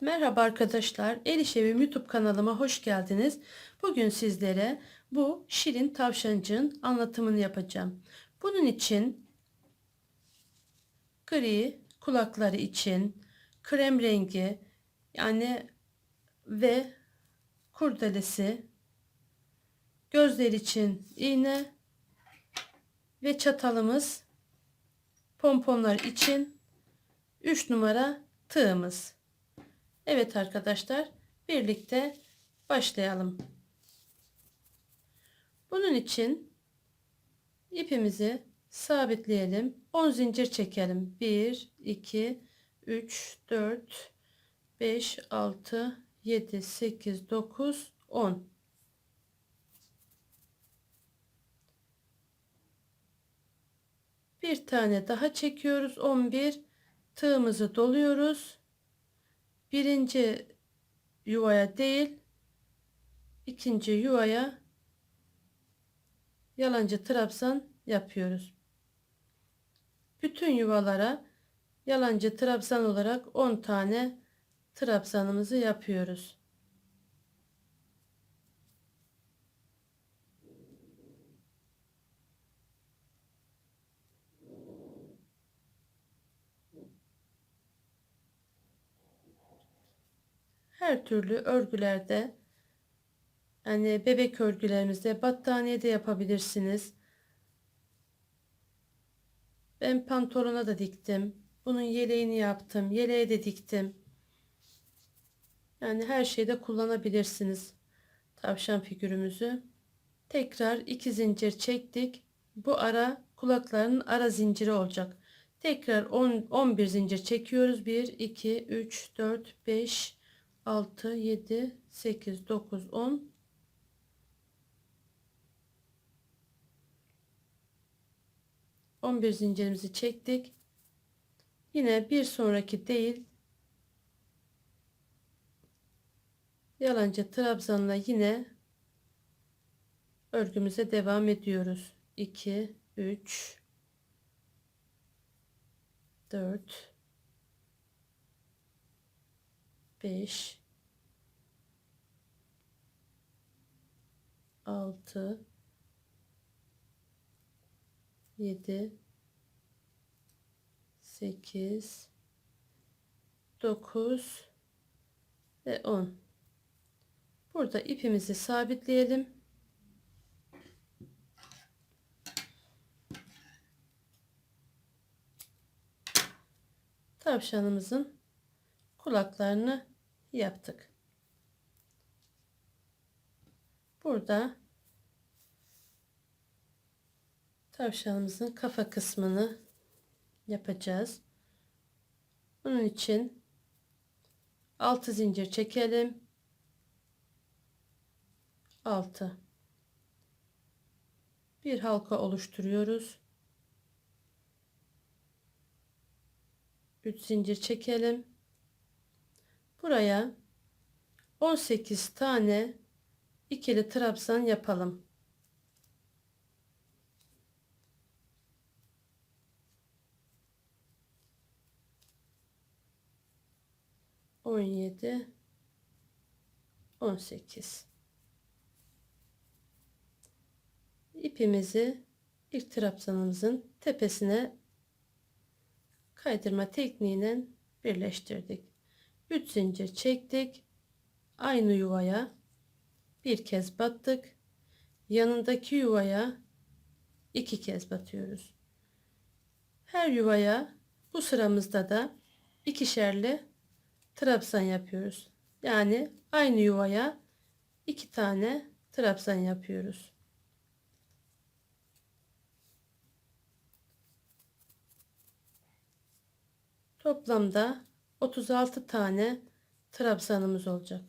Merhaba arkadaşlar. El İşevim YouTube kanalıma hoş geldiniz. Bugün sizlere bu şirin tavşancığın anlatımını yapacağım. Bunun için gri kulakları için krem rengi yani ve kurdelesi gözler için iğne ve çatalımız pomponlar için 3 numara tığımız. Evet arkadaşlar birlikte başlayalım. Bunun için ipimizi sabitleyelim. 10 zincir çekelim. 1 2 3 4 5 6 7 8 9 10 bir tane daha çekiyoruz 11 tığımızı doluyoruz birinci yuvaya değil ikinci yuvaya yalancı trabzan yapıyoruz. Bütün yuvalara yalancı trabzan olarak 10 tane trabzanımızı yapıyoruz. Her türlü örgülerde yani bebek örgülerimizde battaniyede yapabilirsiniz. Ben pantolona da diktim. Bunun yeleğini yaptım. Yeleğe de diktim. Yani her şeyde kullanabilirsiniz. Tavşan figürümüzü. Tekrar iki zincir çektik. Bu ara kulakların ara zinciri olacak. Tekrar 10 11 zincir çekiyoruz. 1 2 3 4 5 6 7 8 9 10 11 zincirimizi çektik. Yine bir sonraki değil yalancı trabzanla yine örgümüze devam ediyoruz. 2 3 4 5 6 7 8 9 ve 10 burada ipimizi sabitleyelim. Tavşanımızın kulaklarını yaptık. Burada tavşanımızın kafa kısmını yapacağız. Bunun için 6 zincir çekelim. 6 bir halka oluşturuyoruz. 3 zincir çekelim. Buraya 18 tane ikili trabzan yapalım. 17 18 ipimizi ilk trabzanımızın tepesine kaydırma tekniğiyle birleştirdik. 3 zincir çektik. Aynı yuvaya bir kez battık. Yanındaki yuvaya iki kez batıyoruz. Her yuvaya bu sıramızda da ikişerli trabzan yapıyoruz. Yani aynı yuvaya iki tane trabzan yapıyoruz. Toplamda 36 tane trabzanımız olacak.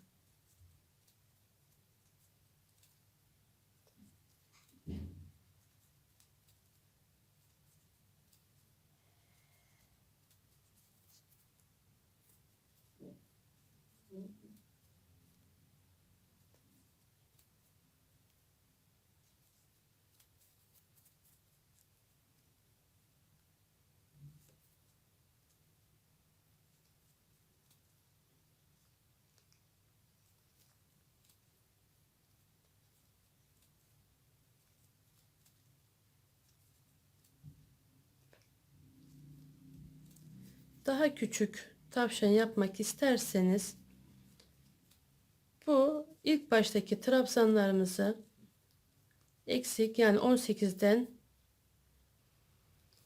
Daha küçük tavşan yapmak isterseniz ilk baştaki trabzanlarımızı eksik yani 18'den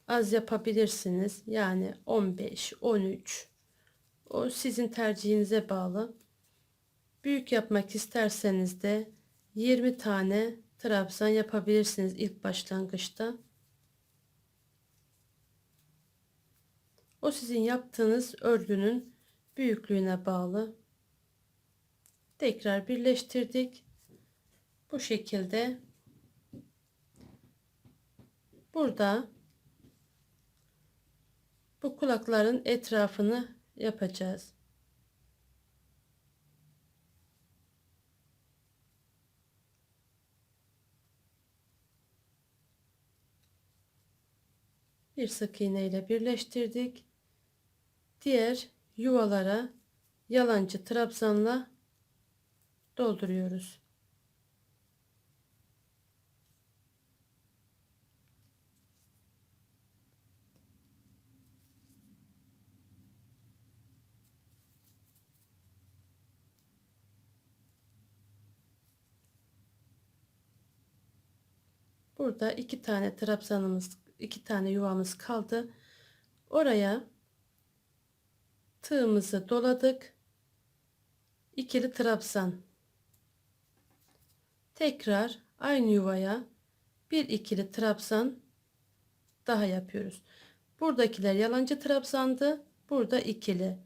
az yapabilirsiniz. Yani 15, 13 o sizin tercihinize bağlı. Büyük yapmak isterseniz de 20 tane trabzan yapabilirsiniz ilk başlangıçta. O sizin yaptığınız örgünün büyüklüğüne bağlı. Tekrar birleştirdik. Bu şekilde burada bu kulakların etrafını yapacağız. Bir sık iğne ile birleştirdik. Diğer yuvalara yalancı trabzanla dolduruyoruz. Burada iki tane trabzanımız, iki tane yuvamız kaldı. Oraya tığımızı doladık. İkili trabzan. Tekrar aynı yuvaya bir ikili trabzan daha yapıyoruz. Buradakiler yalancı trabzandı. Burada ikili.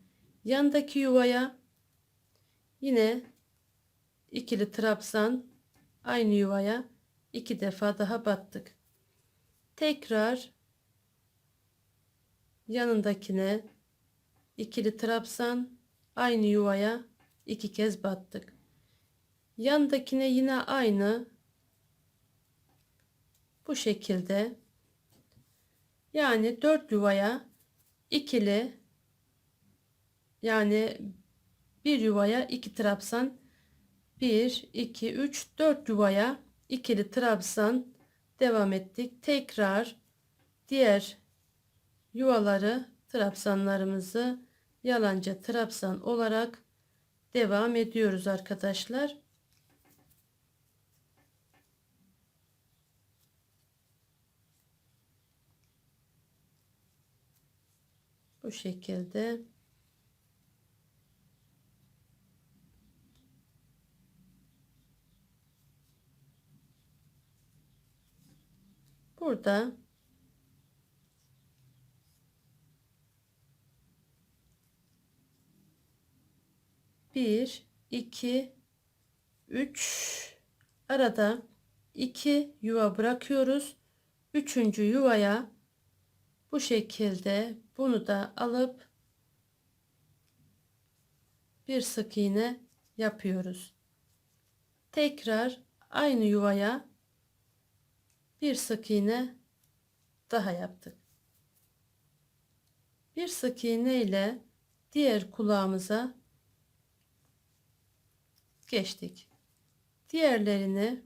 Yandaki yuvaya yine ikili trabzan aynı yuvaya iki defa daha battık. Tekrar yanındakine ikili trabzan aynı yuvaya iki kez battık. Yandakine yine aynı bu şekilde yani dört yuvaya ikili yani bir yuvaya iki trabzan 1 2 3 4 yuvaya ikili trabzan devam ettik. Tekrar diğer yuvaları trabzanlarımızı yalancı trabzan olarak devam ediyoruz arkadaşlar. Bu şekilde Burada bir, iki, üç arada iki yuva bırakıyoruz. Üçüncü yuvaya bu şekilde bunu da alıp bir sık iğne yapıyoruz. Tekrar aynı yuvaya bir sık iğne daha yaptık. Bir sık iğne ile diğer kulağımıza geçtik. Diğerlerini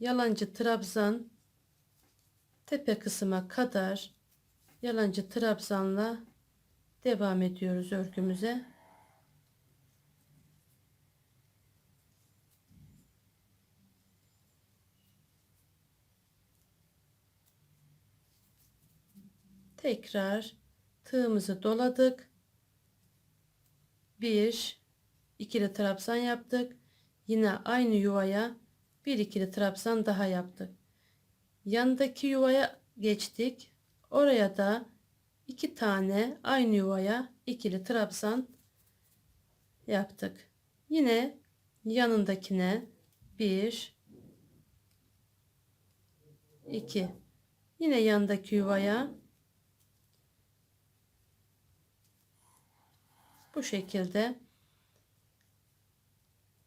yalancı trabzan tepe kısma kadar yalancı trabzanla devam ediyoruz örgümüze. tekrar tığımızı doladık. Bir ikili trabzan yaptık. Yine aynı yuvaya bir ikili trabzan daha yaptık. Yandaki yuvaya geçtik. Oraya da iki tane aynı yuvaya ikili trabzan yaptık. Yine yanındakine bir iki yine yandaki yuvaya Bu şekilde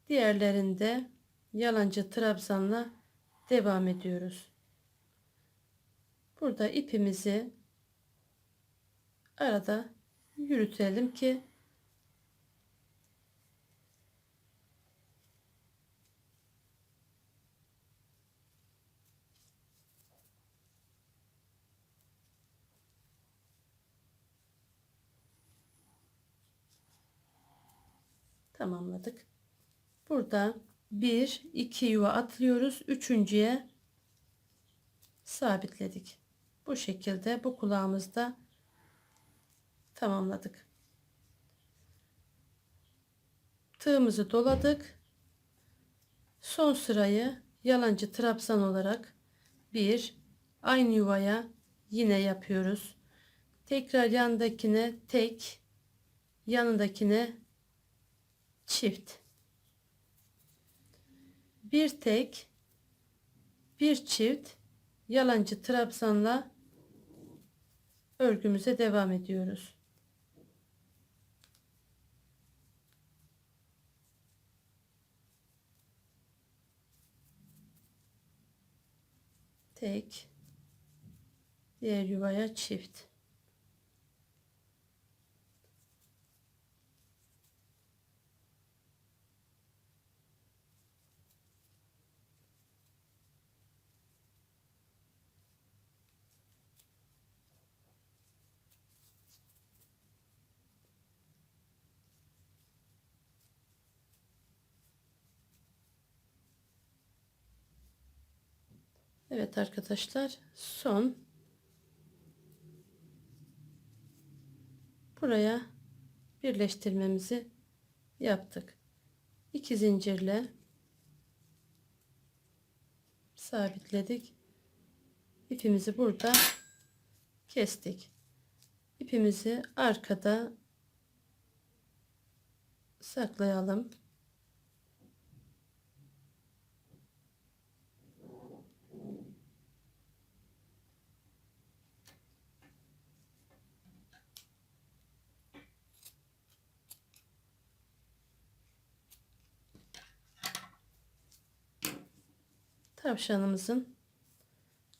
diğerlerinde yalancı trabzanla devam ediyoruz. Burada ipimizi arada yürütelim ki tamamladık. Burada 1 2 yuva atlıyoruz. Üçüncüye sabitledik. Bu şekilde bu kulağımızda tamamladık. Tığımızı doladık. Son sırayı yalancı trabzan olarak bir aynı yuvaya yine yapıyoruz. Tekrar yandakine tek, yanındakine çift. Bir tek, bir çift yalancı trabzanla örgümüze devam ediyoruz. Tek, diğer yuvaya çift. Evet arkadaşlar son buraya birleştirmemizi yaptık. İki zincirle sabitledik. İpimizi burada kestik. İpimizi arkada saklayalım. Tavşanımızın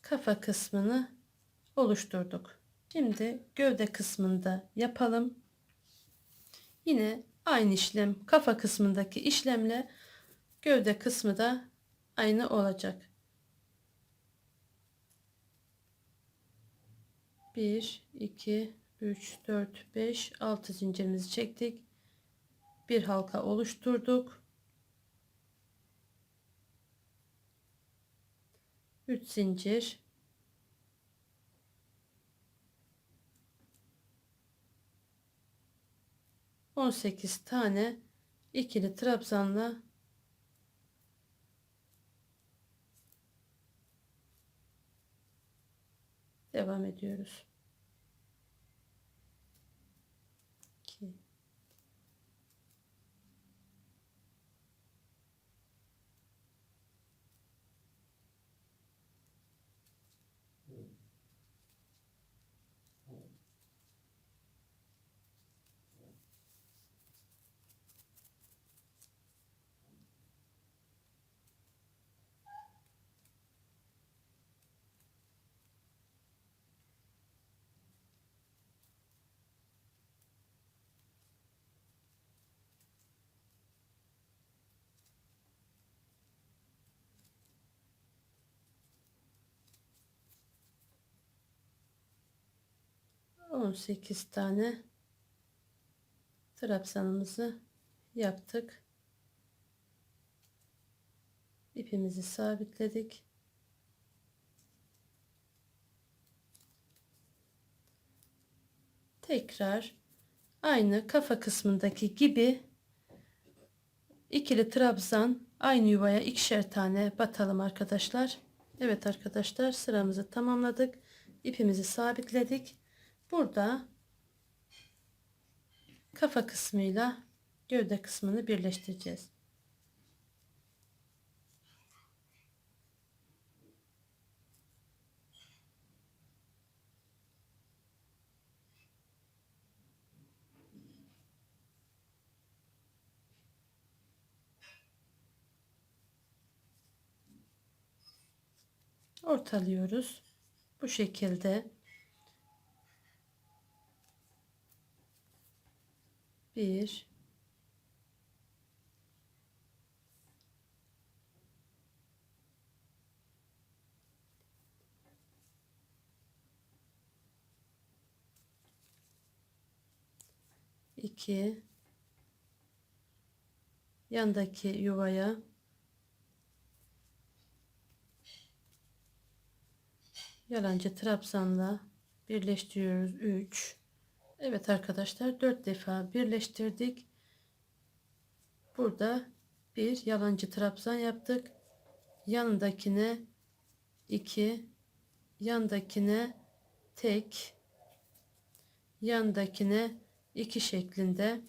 kafa kısmını oluşturduk. Şimdi gövde kısmında yapalım. Yine aynı işlem kafa kısmındaki işlemle gövde kısmı da aynı olacak. 1 2 3 4 5 6 zincirimizi çektik. Bir halka oluşturduk. 3 zincir on sekiz tane ikili trabzanla devam ediyoruz. 2 18 tane trabzanımızı yaptık. İpimizi sabitledik. Tekrar aynı kafa kısmındaki gibi ikili trabzan aynı yuvaya ikişer tane batalım arkadaşlar. Evet arkadaşlar sıramızı tamamladık. İpimizi sabitledik. Burada kafa kısmıyla gövde kısmını birleştireceğiz. ortalıyoruz. Bu şekilde bir. İki. Yandaki yuvaya. Yalancı trabzanla birleştiriyoruz. 3 Evet arkadaşlar 4 defa birleştirdik. Burada bir yalancı trabzan yaptık. Yanındakine 2 yandakine tek yandakine 2 şeklinde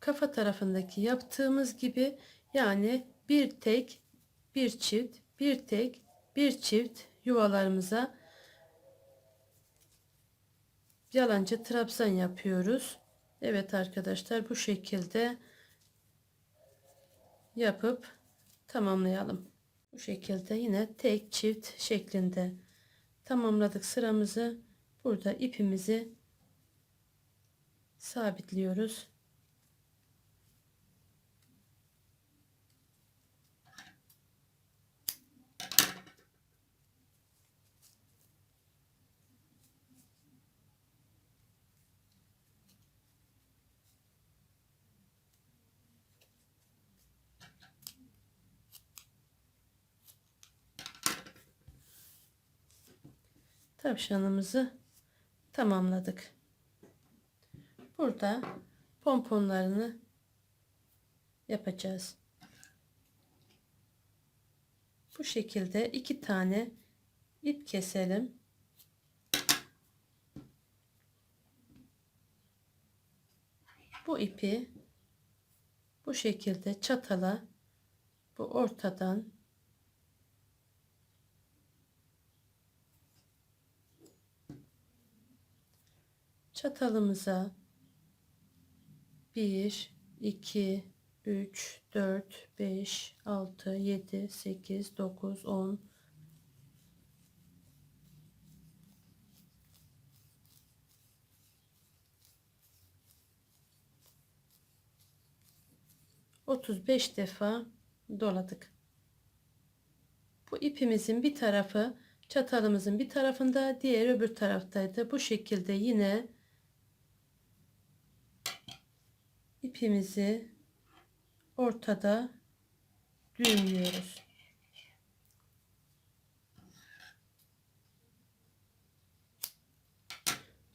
kafa tarafındaki yaptığımız gibi yani bir tek bir çift bir tek bir çift yuvalarımıza yalancı trabzan yapıyoruz. Evet arkadaşlar bu şekilde yapıp tamamlayalım. Bu şekilde yine tek çift şeklinde tamamladık sıramızı. Burada ipimizi sabitliyoruz. Tavşanımızı tamamladık. Burada pomponlarını yapacağız. Bu şekilde iki tane ip keselim. Bu ipi bu şekilde çatala bu ortadan çatalımıza 1 2 3 4 5 6 7 8 9 10 35 defa doladık. Bu ipimizin bir tarafı çatalımızın bir tarafında diğer öbür taraftaydı bu şekilde yine ipimizi ortada düğümlüyoruz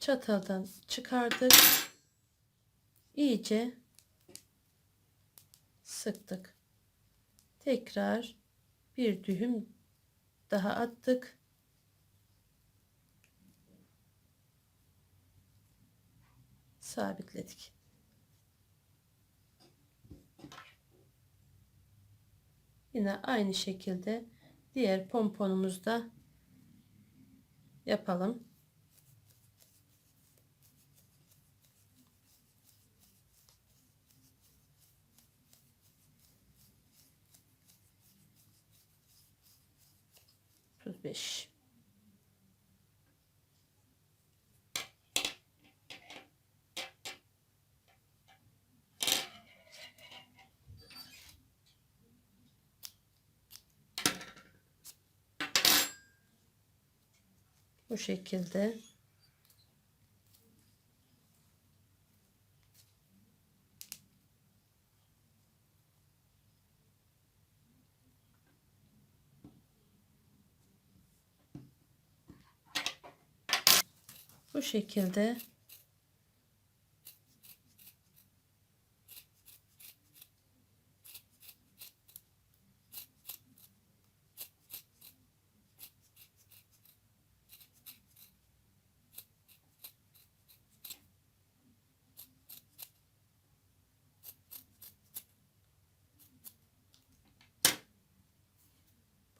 çataldan çıkardık iyice sıktık tekrar bir düğüm daha attık. Sabitledik. Yine aynı şekilde diğer pomponumuzda yapalım. beş. Bu şekilde. Bu şekilde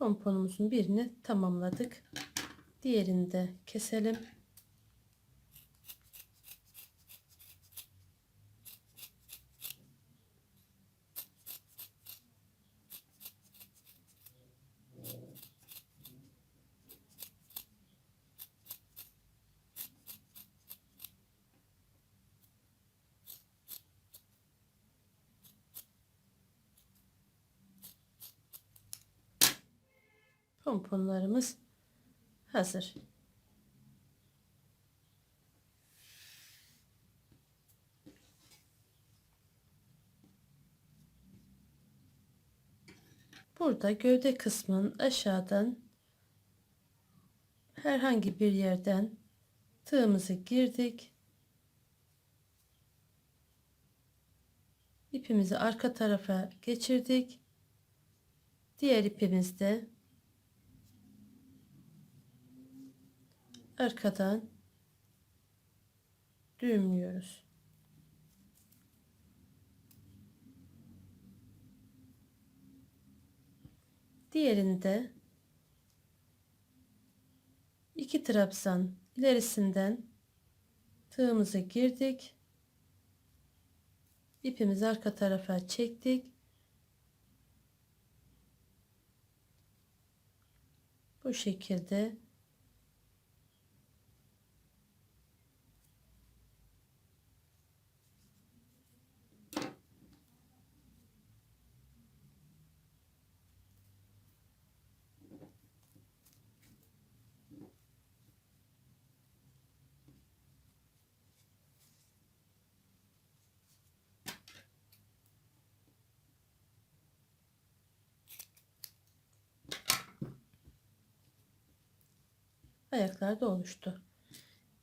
pomponumuzun birini tamamladık. Diğerini de keselim. pomponlarımız hazır. Burada gövde kısmının aşağıdan herhangi bir yerden tığımızı girdik. İpimizi arka tarafa geçirdik. Diğer ipimizde arkadan düğümlüyoruz. Diğerinde iki trabzan ilerisinden tığımızı girdik. İpimizi arka tarafa çektik. Bu şekilde ayaklar da oluştu.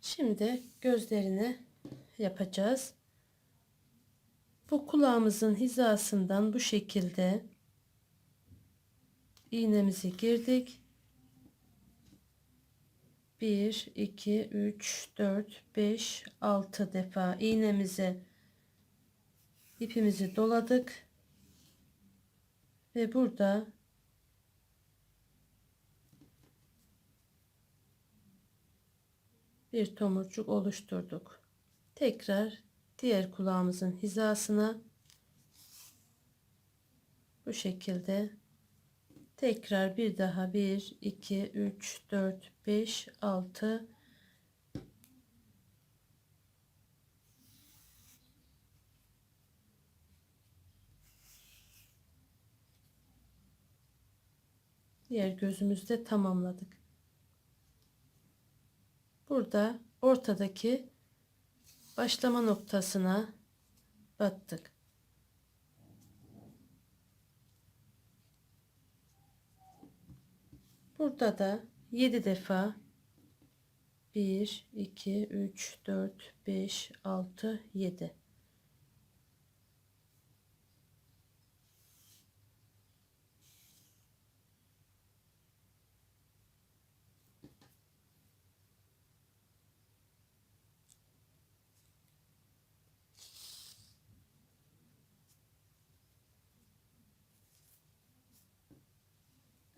Şimdi gözlerini yapacağız. Bu kulağımızın hizasından bu şekilde iğnemizi girdik. 1 2 3 4 5 6 defa iğnemizi ipimizi doladık ve burada bir tomurcuk oluşturduk. Tekrar diğer kulağımızın hizasına bu şekilde tekrar bir daha 1 2 3 4 5 6 diğer gözümüzde tamamladık. Burada ortadaki başlama noktasına battık. Burada da 7 defa 1 2 3 4 5 6 7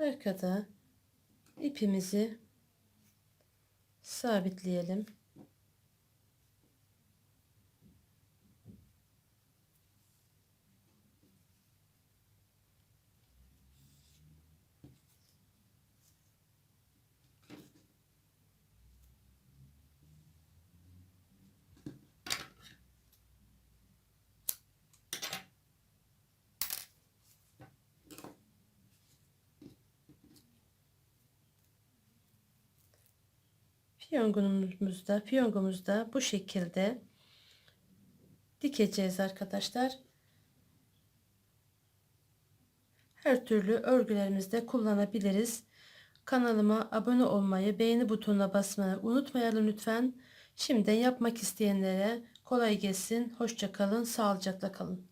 arkada ipimizi sabitleyelim. Fiyongumuzda, fiyongumuzda bu şekilde dikeceğiz arkadaşlar. Her türlü örgülerimizde kullanabiliriz. Kanalıma abone olmayı, beğeni butonuna basmayı unutmayalım lütfen. Şimdiden yapmak isteyenlere kolay gelsin. Hoşça kalın, sağlıcakla kalın.